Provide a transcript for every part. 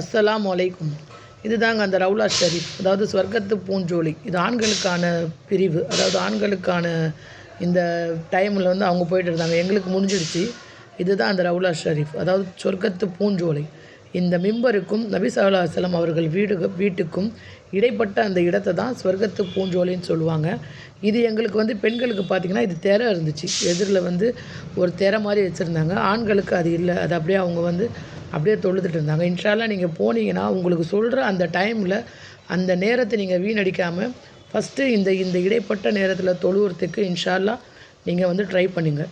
அஸ்ஸலாம் வலைக்கும் இதுதாங்க அந்த ரவுலா ஷரீஃப். அதாவது சொர்க்கத்து பூஞ்சோலி. இது ஆண்களுக்கான பிரிவு. அதாவது ஆண்களுக்கான இந்த டைமில் வந்து அவங்க போயிட்டு இருந்தாங்க. எங்களுக்கு முடிஞ்சிடுச்சு. இதுதான் அந்த ரவுலா ஷரீஃப். அதாவது சொர்க்கத்து பூஞ்சோலை. இந்த மிம்பருக்கும் நபி ஸல்லல்லாஹு அலைஹி அவர்கள் வீடு வீட்டுக்கும் இடைப்பட்ட அந்த இடத்தை தான் சொர்க்கத்து பூஞ்சோலைன்னு சொல்லுவாங்க. இது எங்களுக்கு வந்து பெண்களுக்கு பார்த்திங்கன்னா இது திரை இருந்துச்சு. எதிரில் வந்து ஒரு திரை மாதிரி வச்சுருந்தாங்க. ஆண்களுக்கு அது இல்லை. அது அப்படியே அவங்க வந்து அப்படியே தொழுதுட்டு இருந்தாங்க. இன்ஷால்லாம் நீங்கள் போனீங்கன்னா உங்களுக்கு சொல்கிற அந்த டைமில் அந்த நேரத்தை நீங்கள் வீணடிக்காமல் ஃபஸ்ட்டு இந்த இந்த இடைப்பட்ட நேரத்தில் தொழுவுறதுக்கு இன்ஷால்லா நீங்கள் வந்து ட்ரை பண்ணுங்க.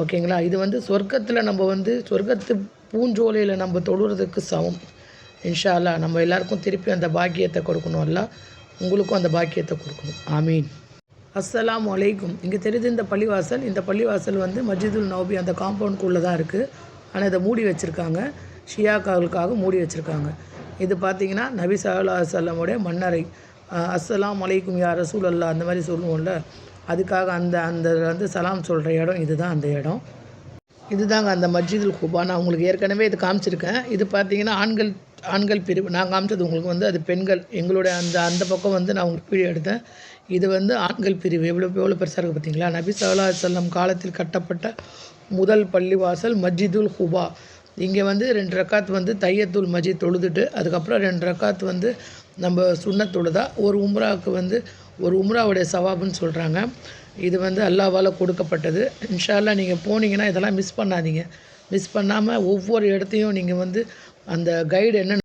ஓகேங்களா? இது வந்து சொர்க்கத்தில் நம்ம வந்து சொர்க்கத்து பூஞ்சோலையில் நம்ம தொழுறதுக்கு சமம். இன்ஷால்லா நம்ம எல்லாருக்கும் திருப்பி அந்த பாக்கியத்தை கொடுக்கணும். அல்ல உங்களுக்கும் அந்த பாக்கியத்தை கொடுக்கணும். ஆமீன். அஸ்லாம் வலைக்கும் இங்கே தெரியுது இந்த பள்ளிவாசல். இந்த பள்ளிவாசல் வந்து மஜிதுல் நௌபி அந்த காம்பவுண்ட்குள்ளே தான் இருக்குது ஆனால் இதை மூடி வச்சுருக்காங்க. ஷியாக்காவுக்காக மூடி வச்சுருக்காங்க. இது பார்த்தீங்கன்னா நபி சல்லா சல்லமுடைய மன்னரை. அஸ்ஸலாம் அலைக்கும் யார் ரசூல் அல்லா அந்த மாதிரி சொல்லுவோம்ல. அதுக்காக அந்த அந்த வந்து சலாம் சொல்கிற இடம் இதுதான் அந்த இடம். இதுதாங்க அந்த மஸ்ஜிதுல் குபா. நான் உங்களுக்கு ஏற்கனவே இது காமிச்சிருக்கேன். இது பார்த்தீங்கன்னா ஆண்கள் ஆண்கள் பிரிவு. நான் காமிச்சது உங்களுக்கு வந்து அது பெண்கள். எங்களுடைய அந்த அந்த பக்கம் வந்து நான் உங்களுக்கு வீடியோ எடுத்தேன். இது வந்து ஆண்கள் பிரிவு. எவ்வளோ எவ்வளோ பெருசாக இருக்குது பார்த்தீங்களா நபி சல்லா செல்லம் காலத்தில் கட்டப்பட்ட முதல் பள்ளிவாசல் மஸ்ஜிதுல் குபா. இங்கே வந்து ரெண்டு ரக்காத் வந்து தையத்துல் மஜி தொழுதுட்டு அதுக்கப்புறம் ரெண்டு ரக்காத் வந்து நம்ம சுண்ண தொழுதா ஒரு உம்ராவுக்கு வந்து ஒரு உம்ராவுடைய சவாபுன்னு சொல்கிறாங்க இது வந்து அல்லாவால் கொடுக்கப்பட்டது. இன்ஷால்லா நீங்கள் போனீங்கன்னா இதெல்லாம் மிஸ் பண்ணாதீங்க. மிஸ் பண்ணாமல் ஒவ்வொரு இடத்தையும் நீங்கள் வந்து அந்த கைடு என்ன